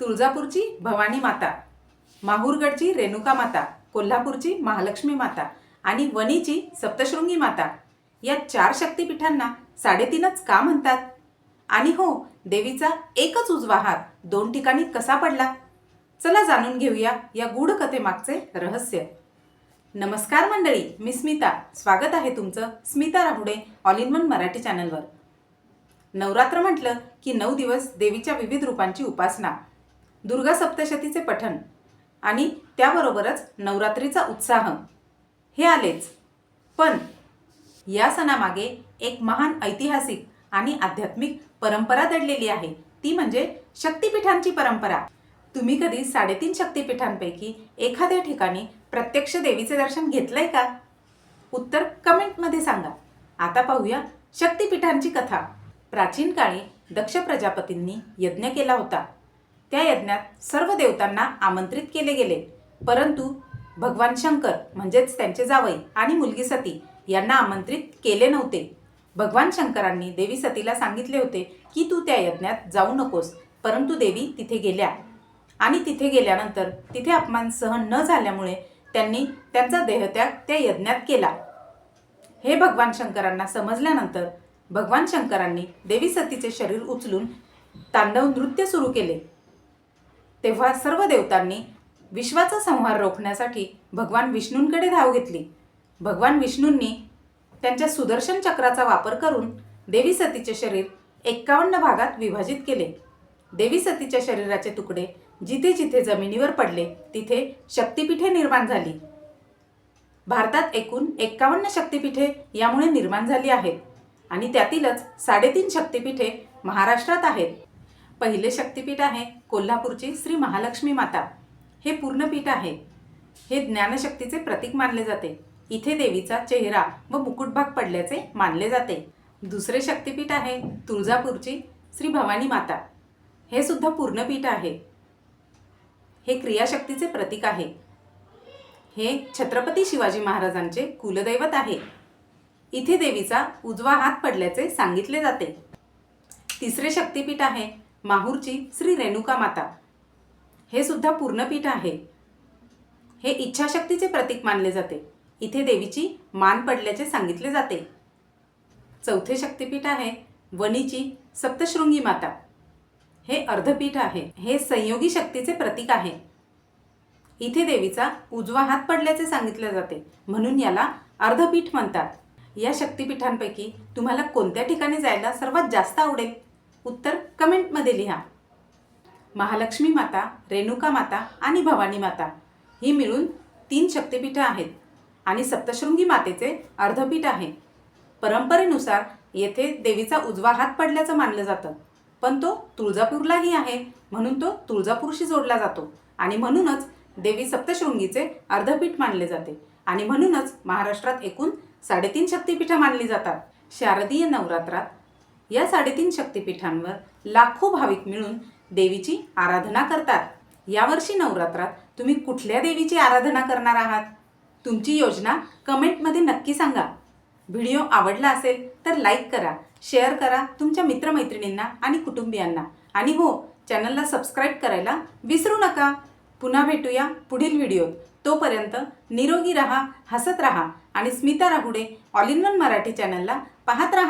तुळजापूरची भवानी माता माहूरगडची रेणुका माता कोल्हापूरची महालक्ष्मी माता आणि वणीची सप्तशृंगी माता. या चार शक्तिपीठांना साडेतीनच का म्हणतात? आणि हो देवीचा एकच उजवा हात दोन ठिकाणी कसा पडला? चला जाणून घेऊया या गूढ कथेमागचे रहस्य. नमस्कार मंडळी मी स्मिता. स्वागत आहे तुमचं Smita Rahude all in one Marathi चॅनलवर. नवरात्र म्हटलं की नऊ दिवस देवीच्या विविध रूपांची उपासना. दुर्गा सप्तशतीचे पठण आणि त्याबरोबरच नवरात्रीचा उत्साह. हे आलेच. पण या सणामागे एक महान ऐतिहासिक आणि आध्यात्मिक परंपरा दडलेली आहे. ती म्हणजे शक्तिपीठांची परंपरा. तुम्ही कधी साडेतीन शक्तिपीठांपैकी एखाद्या ठिकाणी प्रत्यक्ष देवीचे दर्शन घेतलंय का? उत्तर कमेंटमध्ये सांगा. आता पाहूया शक्तिपीठांची कथा. प्राचीन काळी दक्ष प्रजापतींनी यज्ञ केला होता. त्या यज्ञात सर्व देवतांना आमंत्रित केले गेले. परंतु भगवान शंकर म्हणजेच त्यांचे जावई आणि मुलगी सती यांना आमंत्रित केले नव्हते. भगवान शंकरांनी देवी सतीला सांगितले होते की तू त्या यज्ञात जाऊ नकोस परंतु देवी तिथे गेल्या. आणि तिथे गेल्यानंतर तिथे अपमान सहन न झाल्यामुळे त्यांनी त्यांचा देहत्याग त्या यज्ञात केला. हे भगवान शंकरांना समजल्यानंतर भगवान शंकरांनी देवी सतीचे शरीर उचलून तांडव नृत्य सुरू केले. तेव्हा सर्व देवतांनी विश्वाचा संहार रोखण्यासाठी भगवान विष्णूंकडे धाव घेतली. भगवान विष्णूंनी त्यांच्या सुदर्शन चक्राचा वापर करून देवी सतीचे शरीर एक्कावन्न भागात विभाजित केले. देवी सतीच्या शरीराचे तुकडे जिथे जिथे जमिनीवर पडले तिथे शक्तिपीठे निर्माण झाली. भारतात एकूण एक्कावन्न शक्तिपीठे यामुळे निर्माण झाली आहेत आणि त्यातीलच साडेतीन शक्तिपीठे महाराष्ट्रात आहेत. पहिले शक्तिपीठ आहे कोल्हापूरची श्री महालक्ष्मी माता. हे पूर्णपीठ आहे. हे ज्ञानशक्तीचे प्रतीक मानले जाते. इथे देवीचा चेहरा व मुकुटभाग पडल्याचे मानले जाते. दुसरे शक्तिपीठ आहे तुळजापूरची श्री भवानी माता. हे सुद्धा पूर्णपीठ आहे. हे क्रियाशक्तीचे प्रतीक आहे. हे छत्रपती शिवाजी महाराजांचे कुलदैवत आहे. इथे देवीचा उजवा हात पडल्याचे सांगितले जाते. तिसरे शक्तिपीठ आहे माहूरची श्री रेणुका माता. हे सुद्धा पूर्णपीठ आहे. हे इच्छाशक्तीचे प्रतीक मानले जाते. इथे देवीची मान पडल्याचे सांगितले जाते. चौथे शक्तिपीठ आहे वणीची सप्तशृंगी माता. हे अर्धपीठ आहे. हे संयोगी शक्तीचे प्रतीक आहे. इथे देवीचा उजवा हात पडल्याचे सांगितले जाते. म्हणून याला अर्धपीठ म्हणतात. या शक्तीपीठांपैकी तुम्हाला कोणत्या ठिकाणी जायला सर्वात जास्त आवडेल? उत्तर कमेंटमध्ये लिहा. महालक्ष्मी माता रेणुका माता आणि भवानी माता ही मिळून तीन शक्तिपीठं आहेत आणि सप्तशृंगी मातेचे अर्धपीठ आहे. परंपरेनुसार येथे देवीचा उजवा हात पडल्याचं मानलं जातं पण तो तुळजापूरलाही आहे म्हणून तो तुळजापूरशी जोडला जातो आणि म्हणूनच देवी सप्तशृंगीचे अर्धपीठ मानले जाते आणि म्हणूनच महाराष्ट्रात एकूण साडेतीन शक्तिपीठं मानली जातात. शारदीय नवरात्रात या साडेतीन शक्तिपीठांवर लाखो भाविक मिळून देवीची आराधना करतात. यावर्षी नवरात्रात तुम्ही कुठल्या देवीची आराधना करणार आहात? तुमची योजना कमेंटमध्ये नक्की सांगा. व्हिडिओ आवडला असेल तर लाईक करा शेअर करा तुमच्या मित्रमैत्रिणींना आणि कुटुंबियांना. आणि हो चॅनलला सबस्क्राईब करायला विसरू नका. पुन्हा भेटूया पुढील व्हिडिओत. तोपर्यंत निरोगी रहा हसत रहा आणि Smita Rahude all in one Marathi चॅनलला पाहत रहा.